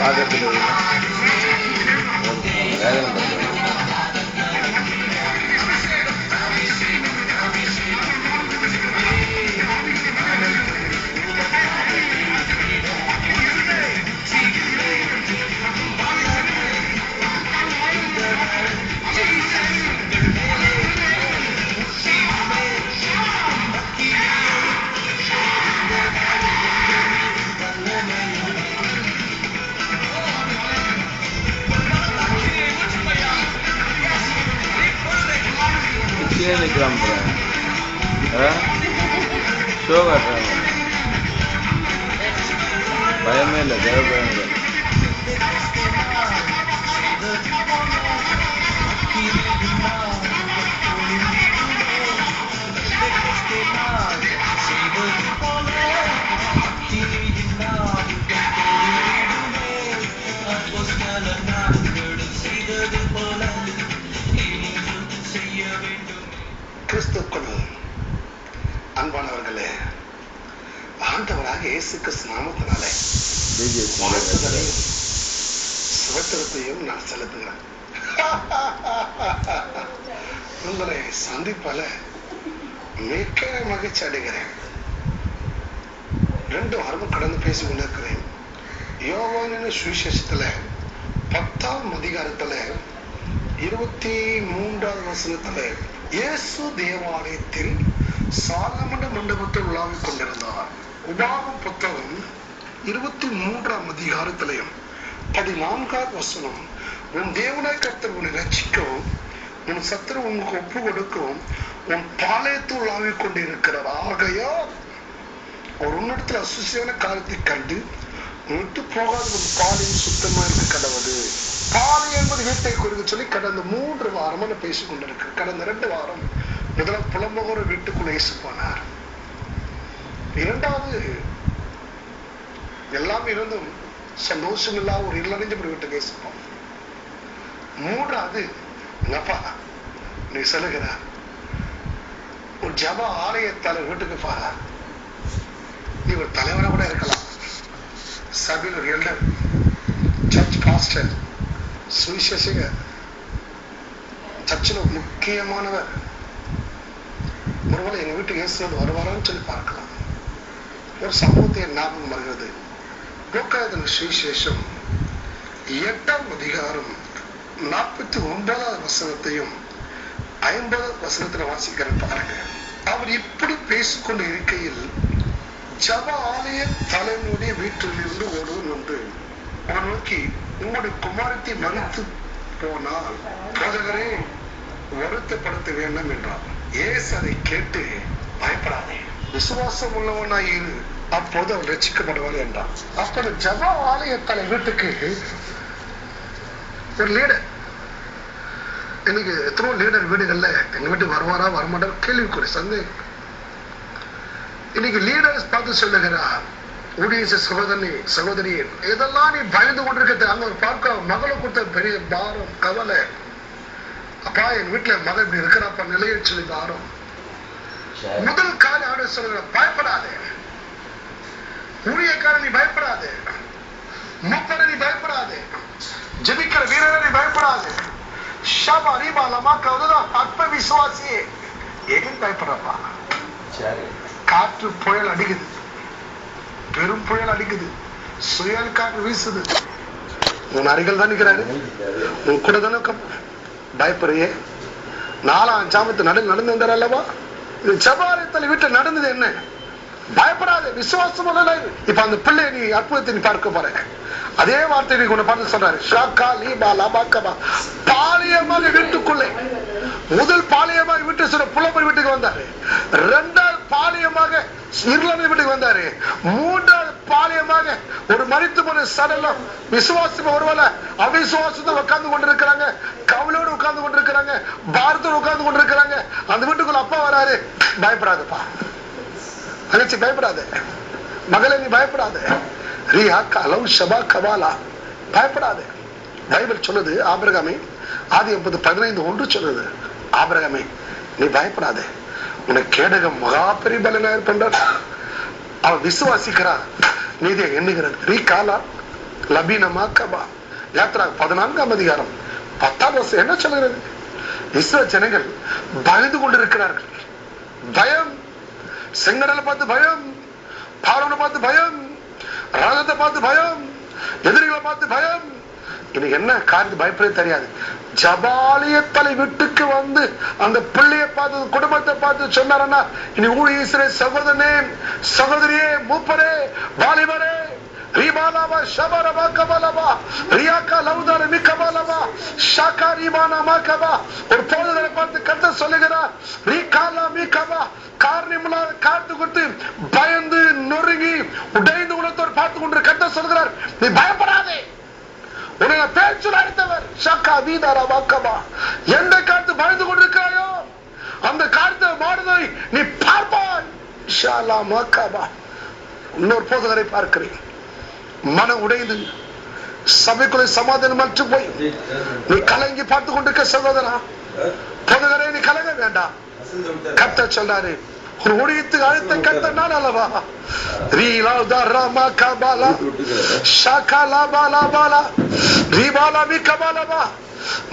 பார்க்கறதுக்கு பயமே இல்லை தேவ கிறிஸ்துக்குள் அன்பானவர்களே ஆண்டவராக இயேசு கிறிஸ்து நாமத்தினாலே வாழ்த்துதலையும் நான் செலுத்துகிறேன். உங்களை சந்திப்பல மிக்க மகிழ்ச்சி அடைகிறேன். ரெண்டு வாரமும் கடந்து பேசிக் கொண்டிருக்கிறேன் யோவானின் சுவிசேஷத்துல பத்தாம் அதிகாரத்துல இருபத்தி மூன்றாவது வசனத்துல இயேசு தேவாலயத்தில் சாலமண்ட மண்டபத்தில் உலாவிக் கொண்டிருந்தார். உபாபு புத்தகம் இருபத்தி மூன்றாம் அதிகாரத்திலையும். பதினான்காவது வசனம். உன் தேவனாய் கர்த்தர் உன்னை ரட்சிக்கவும் உன் சத்துரு உனக்கு ஒப்பு கொடுக்கும். உன் பாளையத்துள் ஆவி கொண்டிருக்கிறார். ஆகையா அவர் உன்னிடத்துல அசுசியான காலத்தை கண்டு விட்டு போகாத ஒரு பாலையும் சுத்தமா இருக்க கடவுது பாலை என்பது வீட்டை குறித்து சொல்லி கடந்த மூன்று வாரமா நான் பேசிக் கொண்டிருக்கிறேன். கடந்த ரெண்டு வாரம் முதல்ல புலம்பகோர வீட்டுக்குள்ள இயேசு போனார். இரண்டாவது எல்லாம் இருந்தும் சந்தோஷம் இல்லாத ஒரு இல்லறிஞ்ச ஒரு வீட்டுக்கு மூன்றாவது எங்கப்பா நீ சொல்லுகிறார் ஒரு ஜப ஆலயத்தாளர் வீட்டுக்கு பாரா நீ ஒரு தலைவர கூட இருக்கலாம். சபையில் ஒரு எல்டர் சர்ச் பாஸ்டர் சுவிசேஷகர் சர்ச்சில் முக்கியமானவர். ஒருவேளை எங்க வீட்டுக்கு இயேசு வருவாரான்னு சொல்லி பார்க்கலாம். ஒரு சம்பவத்தை ஞாபகம் வருகிறது லோக்காயதன் சுவிசேஷம் எட்டாம் அதிகாரம் நாற்பத்தி ஒன்பதாவது வசனத்தையும் ஐம்பதாவது வசனத்துல வாசிக்கிற பாருங்க. அவர் இப்படி பேசிக்கொண்டு இருக்கையில் ஜப ஆலய தலைவனுடைய வீட்டிலிருந்து ஒருவன் வந்து அவன் நோக்கி உங்களுடைய குமாரத்தை மறுத்து போனால் போதகரே வருத்தப்படுத்த வேண்டும் என்றார் ஏசு அதை கேட்டு பயப்படாதே. விசுவாசம் உள்ளவனாய் இரு அப்போது அவன் ரட்சிக்கப்படுவான் என்றான். அப்போது ஜப ஆலய தலை வீட்டுக்கு ஒரு லீடர் இன்னைக்கு எத்தனோ லீடர் வீடுகள்ல எங்க வீட்டுக்கு வருவாரா வரமாட்டார் கேள்விக்குறி சந்தேகம். இன்னைக்கு லீடர்ஸ் பார்த்து சொல்லுகிறா ஊழிய சகோதரி சகோதரி இதெல்லாம் நீ பயந்து கொண்டிருக்கிறது. அங்க ஒரு பார்க்க மகளை கொடுத்த பெரிய பாரம் கவலை. அப்பா என் வீட்டுல மகள் இப்படி இருக்கிறப்ப நிலையை சொல்லி பாரம். முதல் கால ஆட சொல்லுகிற பயப்படாதே. ஊழியக்கார நீ பயப்படாதே. மூப்பர நீ பயப்படாதே. ஜெபிக்கிற வீரரை நீ பயப்படாதே. ஷபா ரீபா லமா கவுதான் அற்ப விசுவாசியே ஏன் பயப்படுறப்பா சரி. காற்று புயல் அடிக்குது. பெரும் புயல் அடிக்குது. சுயல் காற்று வீசுது. உன் அருகில் தான் நிற்கிறாரு உன் கூட தானே பயப்படுறியே. நாலாம் ஜாமத்து நடு நடந்து வந்தார் அல்லவா? ஜபாலயத்தில் வீட்டில் நடந்தது என்ன? பயப்படாத விசுவாசம் இப்ப அந்த பிள்ளை நீ அற்புதத்தை நீ பார்க்க போற அதே வார்த்தை நீ உன்னை பார்த்து சொல்றாரு. ஷாக்கா லீபா லபாக்கபா பாலியமாக வீட்டுக்குள்ளே. முதல் பாலியமாக வீட்டு சொல்ற புலப்பர் வீட்டுக்கு வந்தாரு. ரெண்டாவது பாலியமாக இருளமை வீட்டுக்கு வந்தாரு. மூன்றாவது பாளையமாக ஒரு மறித்து போன சடலம் விசுவாசம் ஒருவேளை அவிசுவாசத்தை உட்கார்ந்து கொண்டிருக்கிறாங்க கவலையோடு உட்கார்ந்து கொண்டிருக்கிறாங்க பாரத்தோடு உட்கார்ந்து கொண்டிருக்கிறாங்க. அந்த வீட்டுக்குள்ள அப்பா வராரு பயப்படாதுப்பா. தங்கச்சி பயப்படாத. மகளே நீ பயப்படாத. ரியா கலவு ஷபா கபாலா. பயப்படாத. பைபிள் சொல்லுது ஆபிரகாமே ஆதி எண்பது பதினைந்து ஒன்று சொல்லுது. ஆபிரகாமே நீ பயப்படாத. உனக்கு கேடகம் மகா பெரிய பண்றார் அவன் விசுவாசிக்கிறான் நீதியை எண்ணுகிறது ரீ காலா? லபீனமா கபா. யாத்ரா பதினான்காம் அதிகாரம். பத்தாம் வருஷம் என்ன சொல்கிறது? விஸ்வ ஜனங்கள் பயந்து கொண்டிருக்கிறார்கள். பயம். செங்கடலை பார்த்து பயம். பார்வனை பார்த்து பயம். ராகத்தை பார்த்து பயம். எதிரிகளை பார்த்து பயம். எனக்கு என்ன காரியத்தை பயப்படவே தெரியாது. ஜபாலியத்தலை வீட்டுக்கு வந்து அந்த பிள்ளையை பார்த்து குடும்பத்தை பார்த்து சொன்னாரன்னா இனி ஊழியரே சகோதரனே சகோதரியே மூப்பரே வாலிபரே ரீபாலாபா ஷபரபா கபாலபா ரியாக்கா லவுதார மிக்கபாலபா ஷாக்கா ரீபானா மாக்கபா ஒரு போதுகளை பார்த்து கத்த சொல்லுகிறார். ரீகாலா மீக்கபா காரணமில்லாத காத்து கொடுத்து பயந்து நொறுங்கி உடைந்து உலகத்தோடு பார்த்து கொண்டு கத்த சொல்கிறார் நீ பயப்படாதே. உன்னை பேச்சில் அடித்தவர் ஷக்கா வீதாரா வாக்கபா எந்த காத்து பயந்து கொண்டிருக்கிறாயோ? அந்த காலத்தை மாடுதலை நீ பார்ப்பாய். ஷாலா மாக்காபா இன்னொரு போதகரை பார்க்கிறேன். மனம் உடைந்து சபைக்குள்ளே சமாதானம் மற்று போய் நீ கலங்கி பார்த்து கொண்டிருக்க சகோதரா போதகரே நீ கலங்க வேண்டாம். கத்த ஒரு ஊழியத்துக்கு அழுத்த கத்தனால் அல்லவா? ரீலா தரமா கபாலா ஷாகாலா பாலா பாலா ரீபாலா மி கபாலாபா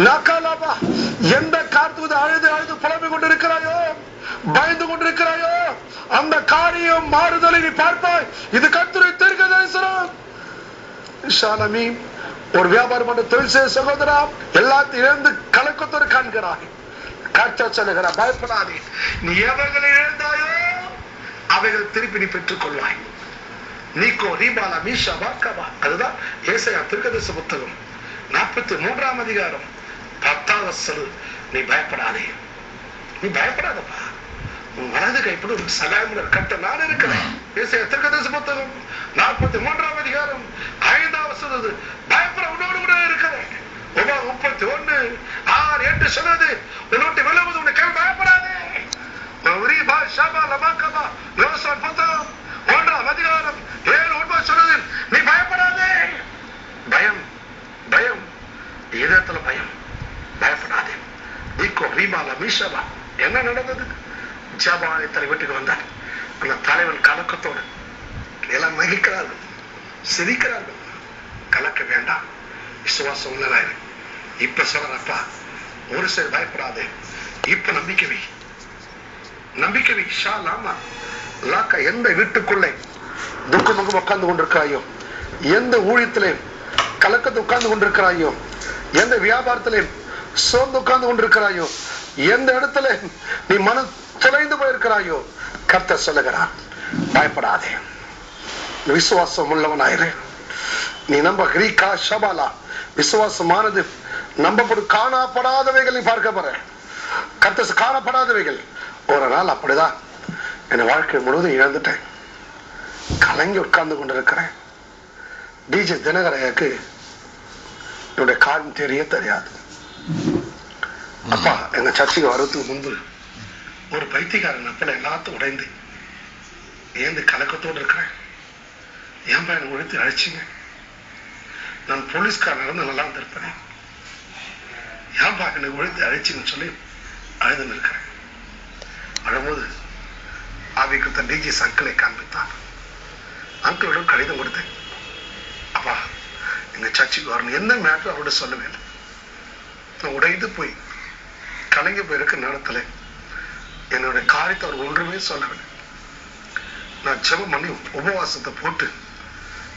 நாக்காலாபா எந்த காத்துவது அழுது அழுது புலம்பிக் கொண்டிருக்கிறாயோ பயந்து கொண்டிருக்கிறாயோ அந்த காரியம் மாறுதலை நீ பார்ப்பாய். இது கத்துரை தீர்க்க தரிசனம். ஒரு வியாபாரம் பண்ண தொழில் செய்ய சகோதரா எல்லாத்தையும் இழந்து கலக்கத்தோடு காண்கிறாய். காட்சா சொல்லுகிறார் பயப்படாதே. நீ எவைகளை இழந்தாயோ அவைகள் திருப்பி நீ பெற்றுக் கொள்வாய். நீக்கோ ரீபாலா மீஷா வாக்கவா அதுதான் ஏசையா திருக்கதர்ச புத்தகம். நாற்பத்தி மூன்றாம் அதிகாரம் பத்தாவது சொல். நீ பயப்படாதே. நீ பயப்படாதப்பா. உன் வலது கைப்படி ஒரு சகாயம் கட்ட நான் இருக்கிறேன். ஏசையா திருக்கதர்ச புத்தகம் நாற்பத்தி மூன்றாம் அதிகாரம் ஐந்தாவது சொல்லுது பயப்பட உன்னோடு கூட இருக்கிறேன். முப்பத்தி ஒண்ணு ஆறு எட்டு சொன்னது உன்னோட்டு விழுவது உன்னை கை பயப்படாதே. ரீபா ஷபா லபாக்கபா யோசன் புத்தகம் ஒன்றாம் அதிகாரம் ஏழு ஒன்பது சொன்னது நீ பயப்படாதே. பயம் பயம் இதயத்துல பயம். பயப்படாதே. நீக்கோ ரீபாலா மீஷபா என்ன நடந்தது? ஜபாலயத்தில் வீட்டுக்கு வந்தார். அந்த தலைவன் கலக்கத்தோடு எல்லாம் நகைக்கிறார்கள் சிரிக்கிறார்கள். கலக்க வேண்டாம். விசுவாசம் உள்ளதாயிரு இப்ப சொல்றப்பா ஒரு சரி பயப்படாது. இப்ப நம்பிக்கை வை. நம்பிக்கை வை. ஷா லாமா லாக்கா எந்த வீட்டுக்குள்ளே துக்கமாக உட்கார்ந்து கொண்டிருக்கிறாயோ எந்த ஊழியத்திலே கலக்கத்தை உட்கார்ந்து கொண்டிருக்கிறாயோ எந்த வியாபாரத்திலே சோர்ந்து உட்கார்ந்து கொண்டிருக்கிறாயோ எந்த இடத்துல நீ மன தொலைந்து போயிருக்கிறாயோ கர்த்தர் சொல்லுகிறான் பயப்படாதே. விசுவாசம் உள்ளவனாயிரு. நீ நம்ப கிரீகா ஷபாலா விசுவாசமானது நம்பப்படும் காணப்படாதவைகளை பார்க்க போற கர்த்தர் காணப்படாதவைகள். ஒரு நாள் அப்படிதான். என் வாழ்க்கை முழுவதும் இழந்துட்டேன். கலங்கி உட்கார்ந்து கொண்டிருக்கிறேன். டிஜே தினகரையாக்கு என்னுடைய காலம் தெரிய தெரியாது. அப்பா எங்க சர்ச்சுக்கு வர்றதுக்கு முன்பு ஒரு பைத்தியக்காரன் அப்பல எல்லாத்தையும் உடைந்து ஏந்து கலக்கத்தோடு இருக்கிறேன். ஏன்பா என்னை உழைத்து அழைச்சிங்க. நான் போலீஸ்காரன் இருந்து நல்லா இருந்திருப்பேன். ஏன் என்னை உழைத்து அழைச்சிங்கன்னு சொல்லி அழுதுன்னு இருக்கிறேன். அழும்போது ஆவிக்குத்த டிஜிஎஸ் அங்கிளை காண்பித்தான். அங்கிளிடம் கடிதம் கொடுத்தேன். அப்பா எங்க சர்ச்சுக்கு வரணும். என்ன மேட்டர் அவரோட சொல்லுவேன். நான் உடைந்து போய் கலங்கி போயிருக்க நேரத்தில் என்னுடைய காரியத்தை அவர் ஒன்றுமே சொல்லவில்லை. நான் ஜெபம் பண்ணி உபவாசத்தை போட்டு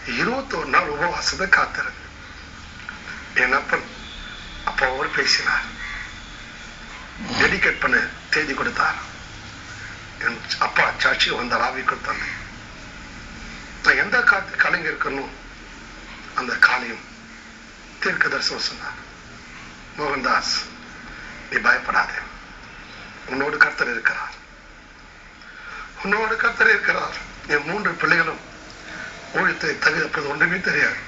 இருபத்தோரு நாள் உபவாசத்தை காத்திருந்தேன். என் அப்பன் அப்போ அவர் பேசினார். டெடிகேட் பண்ண தேதி கொடுத்தார். என் அப்பா சாட்சி வந்தார் ஆவி கொடுத்தாங்க நான் எந்த காத்து கலைஞர் இருக்கணும்? அந்த காலையும் தீர்க்க தரிசனம் சொன்னார். மோகன்தாஸ் நீ பயப்படாதே. உன்னோடு கர்த்தர் இருக்கிறார். உன்னோடு கர்த்தர் இருக்கிறார். என் மூன்று பிள்ளைகளும் ஊழியத்தை தகுதப்பது ஒன்றுமே தெரியாது.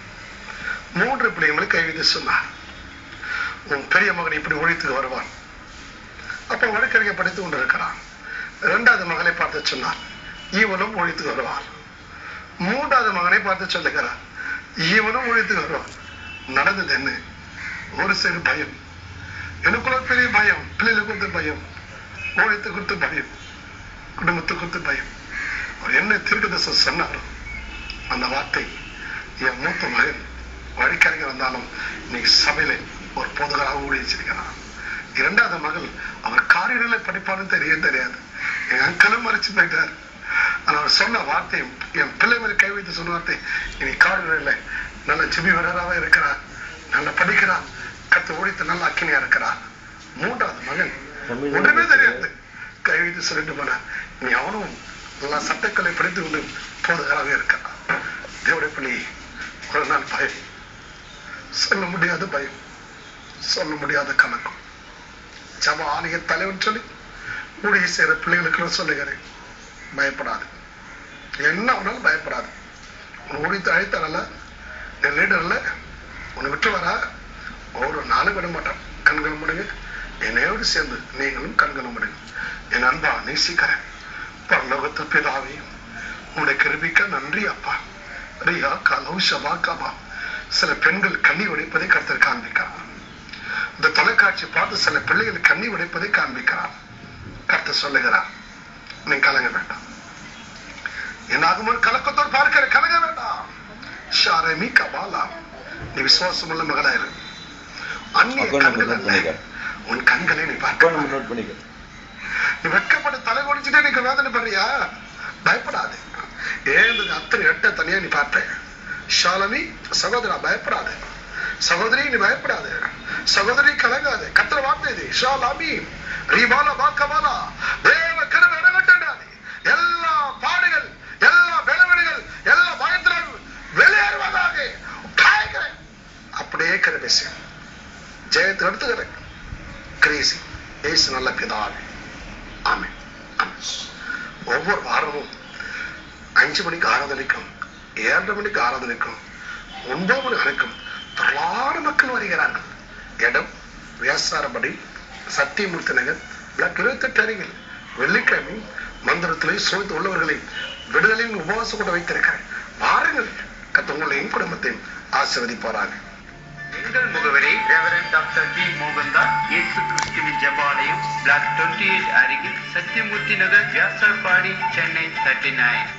மூன்று பிள்ளைகளை கைவிதி சொன்னார். உன் பெரிய மகன் இப்படி ஒழித்துக்கு வருவான். அப்ப வழக்கறிஞர் படித்துக் கொண்டிருக்கிறான். இரண்டாவது மகனை பார்த்து சொன்னார். இவனும் ஒழித்து வருவார். மூன்றாவது மகனை பார்த்து சொல்லுகிறார். இவனும் ஒழித்து வருவான் நடந்தது என்ன? ஒரு சிறு பயம். எனக்குள்ள பெரிய பயம். பிள்ளைகளுக்கு கொடுத்த பயம். ஊழியத்தை கொடுத்து பயம். குடும்பத்தை கொடுத்து பயம். அவர் என்ன தீர்க்கதரிசனம் சொன்னாரோ அந்த வார்த்தை என் மூத்த மகன் வழிக்கறிஞர் வந்தாலும் இன்னைக்கு சபையில ஒரு பொதுகளாக ஊழியிருக்கிறார் இரண்டாவது மகள் அவர் காரிடலை படிப்பான்னு தெரிய தெரியாது. என் அங்கிளும் மறைச்சு போயிட்டார். அவர் சொன்ன வார்த்தை என் பிள்ளை மேல கை வைத்து சொன்ன வார்த்தை இனி காரிடல நல்ல ஜிபி வீரராக இருக்கிறார். நல்லா படிக்கிறார். கத்து ஓடித்து நல்ல அக்கினியா இருக்கிறார். மூன்றாவது மகன் ஒன்றுமே தெரியாது. கை வைத்து சொல்லிட்டு போனார். நீ அவனும் நல்லா சட்டக்கலை படித்து கொண்டு போதுகளாக இருக்கிறான். தேவடைய பள்ளி ஒரு நாள் பயம். சொல்ல முடியாத பயம். சொல்ல முடியாத கணக்கம் ஜப ஆலய தலைவன் சொல்லி ஊழிய செய்யற பிள்ளைகளுக்கு சொல்லுகிறேன். பயப்படாது. என்ன ஆனாலும் பயப்படாது. உன் ஊழியத்தை அழைத்தாரல்ல என் லீடர்ல உன்னை விட்டு வரா. ஒரு நாளும் விட மாட்டான். கண்கள் முடுங்க. என்னையோடு சேர்ந்து நீங்களும் கண்கள் முடுங்க. என் அன்பா நேசிக்கிறேன். பரலோகத்து பிதாவே உன்னை கிருபிக்க நன்றி அப்பா. ரியா கலவு ஷபா கபா சில பெண்கள் கண்ணி உடைப்பதை கருத்தர் காண்பிக்கிறான் இந்த தொலைக்காட்சி பார்த்து சில பிள்ளைகள் கண்ணி உடைப்பதை காண்பிக்கிறார். கருத்து சொல்லுகிறார் நீ கலங்க வேண்டாம். என்னாகுமோ கலக்கத்தோடு பார்க்கிற கலங்க வேண்டாம். ஷாரமி கபாலா நீ விசுவாசமுள்ள மகளாயிரு அந்நிய கண்கள் அல்ல. உன் கண்களை நீ பார்க்க நீ வெட்கப்பட்டு தலை குடிச்சுட்டே நீ வேதனை பண்றியா பயப்படாது. ஏந்தது அத்தனை எட்ட தனியா நீ பார்த்த ஷாலமி சகோதரா பயப்படாது. சகோதரி நீ பயப்படாது. சகோதரி கலங்காது. கத்திர வார்த்தை இது ஷாலாமி ரீபால பாக்கபாலா தேவ கருவை இறங்கட்டாது எல்லா பாடுகள் எல்லா விளைவெளிகள் எல்லா பயத்திலும் வெளியேறுவதாக காய்கிறேன் அப்படியே கருபேசி ஜெயத்தை எடுத்துக்கிறேன் கிரேசி. ஏசு நல்ல பிதாவே. ஆமென். ஒவ்வொரு வாரமும் அஞ்சு மணிக்கு ஆராதனைக்கும் ஏழரை மணிக்கு ஆராதனைக்கும் ஒன்பது மணி வரைக்கும் திரளான மக்கள் வருகிறார்கள். இடம் வியாசாரப்படி சத்தியமூர்த்தி நகர் பிளாக் இருபத்தெட்டு அருகில் வெள்ளிக்கிழமை மந்திரத்திலே சோய்த்து உள்ளவர்களை விடுதலையின் உபவாசம் கூட வைத்திருக்கிறேன். வாருங்கள் கத்தவங்களையும் குடும்பத்தையும் ஆசிர்வதிப்பாராங்க எங்கள் முகவரி ரெவரன் டாக்டர் டி. மோகன்தாஸ் இயேசு கிறிஸ்துவின் ஜபாலயம் பிளாக் டுவெண்ட்டி எயிட் அருகில் சத்தியமூர்த்தி நகர் வியாசர்பாடி சென்னை தேர்ட்டி நைன்